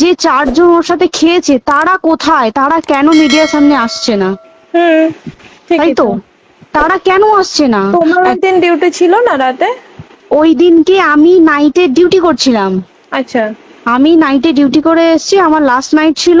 যে চারজন ওর সাথে খেয়েছে তারা কোথায়? তারা কেন মিডিয়ার সামনে আসছে না? তাই তো? তারা কেন আসছে না? তোমার ওই দিন ডিউটি ছিল না রাতে? ওই দিনকে আমি নাইটে ডিউটি করছিলাম। আচ্ছা। আমি নাইটে ডিউটি করে এসেছি আমার লাস্ট নাইট ছিল।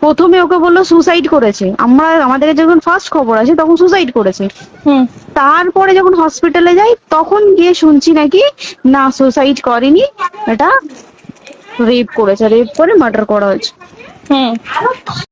প্রথমে ওকে বলল সুসাইড করেছে। আমরা আমাদের যখন ফার্স্ট খবর আছে তখন সুসাইড করেছে। হুম। তারপরে যখন হসপিটালে যাই তখন গিয়ে শুনছি নাকি না সুসাইড করেনি। এটা রেপ করেছে রেপ করে মার্ডার করা হয়েছে। হুম।